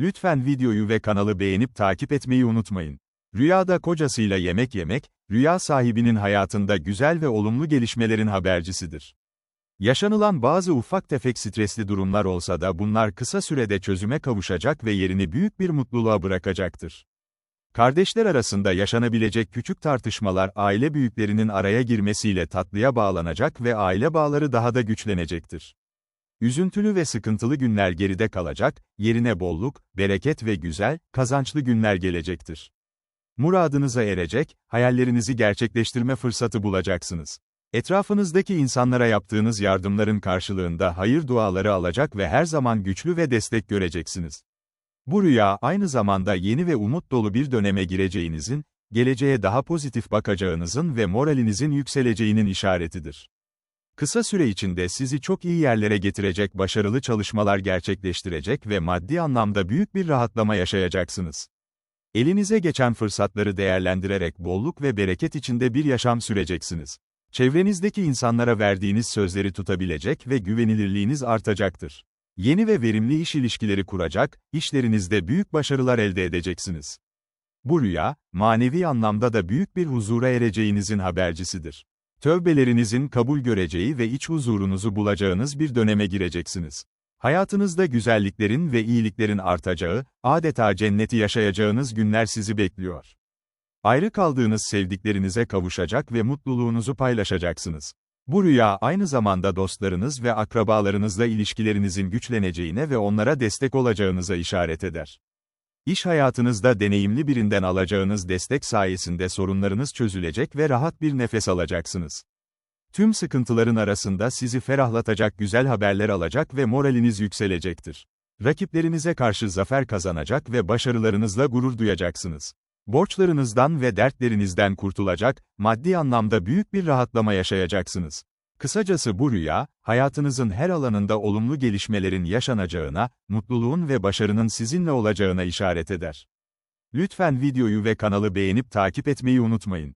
Lütfen videoyu ve kanalı beğenip takip etmeyi unutmayın. Rüyada kocasıyla yemek yemek, rüya sahibinin hayatında güzel ve olumlu gelişmelerin habercisidir. Yaşanılan bazı ufak tefek stresli durumlar olsa da bunlar kısa sürede çözüme kavuşacak ve yerini büyük bir mutluluğa bırakacaktır. Kardeşler arasında yaşanabilecek küçük tartışmalar aile büyüklerinin araya girmesiyle tatlıya bağlanacak ve aile bağları daha da güçlenecektir. Üzüntülü ve sıkıntılı günler geride kalacak, yerine bolluk, bereket ve güzel, kazançlı günler gelecektir. Muradınıza erecek, hayallerinizi gerçekleştirme fırsatı bulacaksınız. Etrafınızdaki insanlara yaptığınız yardımların karşılığında hayır duaları alacak ve her zaman güçlü ve destek göreceksiniz. Bu rüya aynı zamanda yeni ve umut dolu bir döneme gireceğinizin, geleceğe daha pozitif bakacağınızın ve moralinizin yükseleceğinin işaretidir. Kısa süre içinde sizi çok iyi yerlere getirecek başarılı çalışmalar gerçekleştirecek ve maddi anlamda büyük bir rahatlama yaşayacaksınız. Elinize geçen fırsatları değerlendirerek bolluk ve bereket içinde bir yaşam süreceksiniz. Çevrenizdeki insanlara verdiğiniz sözleri tutabilecek ve güvenilirliğiniz artacaktır. Yeni ve verimli iş ilişkileri kuracak, işlerinizde büyük başarılar elde edeceksiniz. Bu rüya, manevi anlamda da büyük bir huzura ereceğinizin habercisidir. Tövbelerinizin kabul göreceği ve iç huzurunuzu bulacağınız bir döneme gireceksiniz. Hayatınızda güzelliklerin ve iyiliklerin artacağı, adeta cenneti yaşayacağınız günler sizi bekliyor. Ayrı kaldığınız sevdiklerinize kavuşacak ve mutluluğunuzu paylaşacaksınız. Bu rüya aynı zamanda dostlarınız ve akrabalarınızla ilişkilerinizin güçleneceğine ve onlara destek olacağınıza işaret eder. İş hayatınızda deneyimli birinden alacağınız destek sayesinde sorunlarınız çözülecek ve rahat bir nefes alacaksınız. Tüm sıkıntıların arasında sizi ferahlatacak güzel haberler alacak ve moraliniz yükselecektir. Rakiplerinize karşı zafer kazanacak ve başarılarınızla gurur duyacaksınız. Borçlarınızdan ve dertlerinizden kurtulacak, maddi anlamda büyük bir rahatlama yaşayacaksınız. Kısacası bu rüya, hayatınızın her alanında olumlu gelişmelerin yaşanacağına, mutluluğun ve başarının sizinle olacağına işaret eder. Lütfen videoyu ve kanalı beğenip takip etmeyi unutmayın.